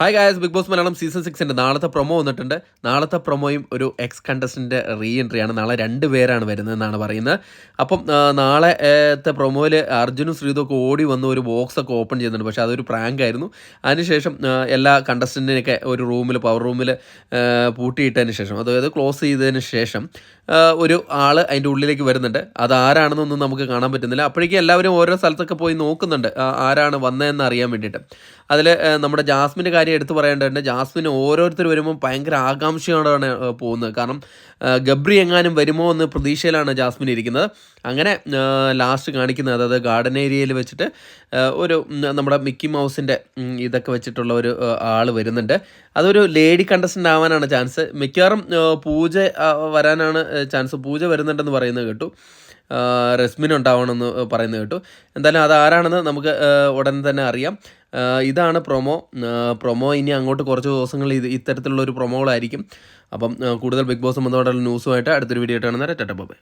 Hi guys Bigg Boss Malayalam season സിക്സിന്റെ നാളത്തെ promo വന്നിട്ടുണ്ട്. നാളത്തെ പ്രൊമോയും ഒരു എക്സ് കണ്ടസ്റ്റന്റെ റീ എൻട്രിയാണ് നാളെ രണ്ട് പേരാണ് വരുന്നതെന്നാണ് പറയുന്നത്. അപ്പം നാളത്തെ പ്രൊമോയിൽ അർജുനും ശ്രീതൊക്കെ ഓടി വന്ന് ഒരു ബോക്സ് ഒക്കെ ഓപ്പൺ ചെയ്യുന്നുണ്ട് പക്ഷേ അതൊരു പ്രാങ്ക് ആയിരുന്നു. അതിനുശേഷം എല്ലാ കണ്ടസ്റ്റന്റിനെയൊക്കെ ഒരു റൂമിൽ പവർ റൂമിൽ പൂട്ടിയിട്ടതിന് ശേഷം അതായത് ക്ലോസ് ചെയ്തതിന് ശേഷം ഒരു ആൾ അതിന്റെ ഉള്ളിലേക്ക് വരുന്നുണ്ട്. അത് ആരാണെന്നൊന്നും നമുക്ക് കാണാൻ പറ്റുന്നില്ല. അപ്പോഴേക്കും എല്ലാവരും ഓരോ സ്ഥലത്തൊക്കെ പോയി നോക്കുന്നുണ്ട്. ആരാണ് വന്നതെന്ന് അറിയാൻ വേണ്ടിയിട്ട്. അതിൽ നമ്മുടെ ജാസ്മിന്റെ കാര്യം എടുത്തു പറയേണ്ടതുണ്ട്. ജാസ്മിൻ ഓരോരുത്തർ വരുമ്പോൾ ഭയങ്കര ആകാംക്ഷയോടെയാണ് ആ, പോകുന്നത്. കാരണം ഗബ്രി എങ്ങാനും വരുമോ എന്ന് പ്രതീക്ഷയിലാണ് ജാസ്മിൻ ഇരിക്കുന്നത്. അങ്ങനെ ലാസ്റ്റ് കാണിക്കുന്നത് അതായത് ഗാർഡൻ ഏരിയയിൽ വെച്ചിട്ട് ഒരു നമ്മുടെ മിക്കി മൗസിന്റെ ഇതൊക്കെ വെച്ചിട്ടുള്ള ഒരു ആൾ വരുന്നുണ്ട്. അതൊരു ലേഡി കണ്ടസ്റ്റന്റ് ആവാനാണ് ചാൻസ് മിക്കവാറും പൂജ വരാനാണ് ചാൻസ് പൂജ വരുന്നുണ്ടെന്ന് പറയുന്നത് കേട്ടു. റസ്മിൻ ഉണ്ടാവണമെന്ന് പറയുന്നത് കേട്ടു. എന്തായാലും അത് ആരാണെന്ന് നമുക്ക് ഉടൻ തന്നെ അറിയാം. ഇതാണ് പ്രൊമോ. പ്രൊമോ ഇനി അങ്ങോട്ട് കുറച്ച് ദിവസങ്ങളിൽ ഇത് ഇത്തരത്തിലുള്ള ഒരു പ്രൊമോകളായിരിക്കും. അപ്പം കൂടുതൽ ബിഗ് ബോസ് ബന്ധപ്പെട്ടുള്ള ന്യൂസുമായിട്ട് അടുത്തൊരു വീഡിയോ ആയിട്ടാണ് നേരെ ബൈ.